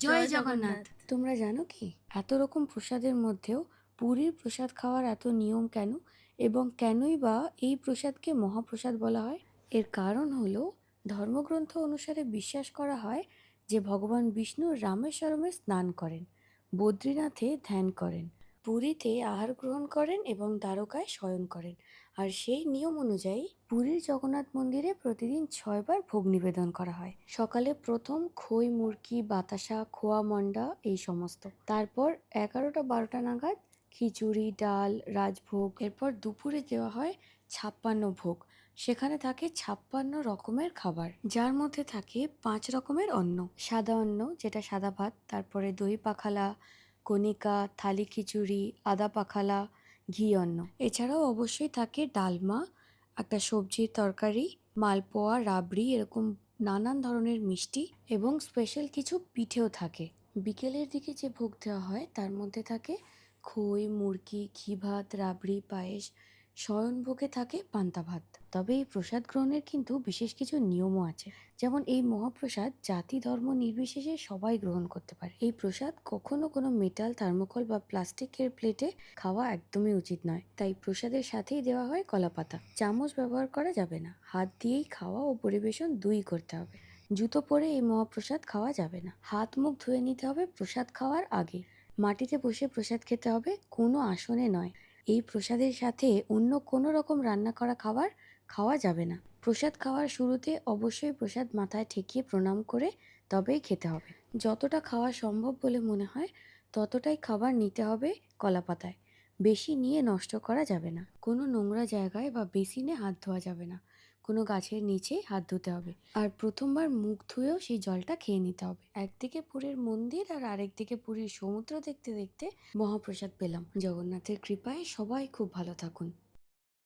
জয় জগন্নাথ। তোমরা জানো কি? এত রকম প্রসাদের মধ্যেও পুরীর প্রসাদ খাওয়ার এত নিয়ম কেন? এবং কেনই বা এই প্রসাদকে মহাপ্রসাদ বলা হয়? এর কারণ হল ধর্মগ্রন্থ অনুসারে বিশ্বাস করা হয় যে ভগবান বিষ্ণু রামেশ্বরমে স্নান করেন বদ্রীনাথে ধ্যান করেন। পুরীতে আহার গ্রহণ করেন এবং দ্বারকায় শয়ন করেন। আর সেই নিয়ম অনুযায়ী পুরীর জগন্নাথ মন্দিরে প্রতিদিন ছয়বার ভোগ নিবেদন করা হয়। সকালে প্রথম খই মুরকি বাতাসা, খোয়া মন্ডা এই সমস্ত। তারপর এগারোটা বারোটা নাগাদ খিচুড়ি, ডাল, রাজভোগ, এরপর দুপুরে দেওয়া হয় ছাপ্পান্ন ভোগ। সেখানে থাকে ছাপ্পান্ন রকমের খাবার, যার মধ্যে থাকে পাঁচ রকমের অন্ন। সাদা অন্ন, যেটা সাদা ভাত, তারপরে দই পাখালা কণিকা, থালি খিচুড়ি, আদা পাখালা, ঘি, অন্ন। এছাড়াও অবশ্যই থাকে ডালমা, একটা সবজির তরকারি, মালপোয়া, রাবড়ি, এরকম নানান ধরনের মিষ্টি এবং স্পেশাল কিছু পিঠেও থাকে। বিকেলের দিকে যে ভোগ দেওয়া হয়, তার মধ্যে থাকে খই মুরগি ঘি ভাত, রাবড়ি, পায়েস শয়নভোগে থাকে পান্তা ভাত। তবে এই প্রসাদ গ্রহণের কিন্তু বিশেষ কিছু নিয়মও আছে। যেমন এই মহাপ্রসাদ জাতি ধর্ম নির্বিশেষে সবাই গ্রহণ করতে পারে। এই প্রসাদ কখনো কোনো মেটাল, থার্মোকল বা প্লাস্টিকের প্লেটে খাওয়া একদমই উচিত নয়। তাই প্রসাদের সাথেই দেওয়া হয় কলাপাতা। চামচ ব্যবহার করা যাবে না। হাত দিয়েই খাওয়া ও পরিবেশন দুই করতে হবে। জুতো পরে এই মহাপ্রসাদ খাওয়া যাবে না। হাত মুখ ধুয়ে নিতে হবে প্রসাদ খাওয়ার আগে। মাটিতে বসে প্রসাদ খেতে হবে কোনো আসনে নয়। এই প্রসাদের সাথে অন্য কোনো রকম রান্না করা খাবার খাওয়া যাবে না। প্রসাদ খাওয়ার শুরুতে অবশ্যই প্রসাদ মাথায় ঠেকিয়ে প্রণাম করে তবেই খেতে হবে। যতটা খাওয়া সম্ভব বলে মনে হয়, ততটাই খাবার নিতে হবে কলা পাতায় বেশি নিয়ে নষ্ট করা যাবে না। কোনো নোংরা জায়গায় বা বেসিনে হাত ধোয়া যাবে না। কোনো গাছের নিচে হাত ধুতে হবে। আর প্রথমবার মুখ ধুয়েও সেই জলটা খেয়ে নিতে হবে। একদিকে পুরীর মন্দির আর আরেকদিকে পুরীর সমুদ্র দেখতে দেখতে মহাপ্রসাদ পেলাম। জগন্নাথের কৃপায় সবাই খুব ভালো থাকুন।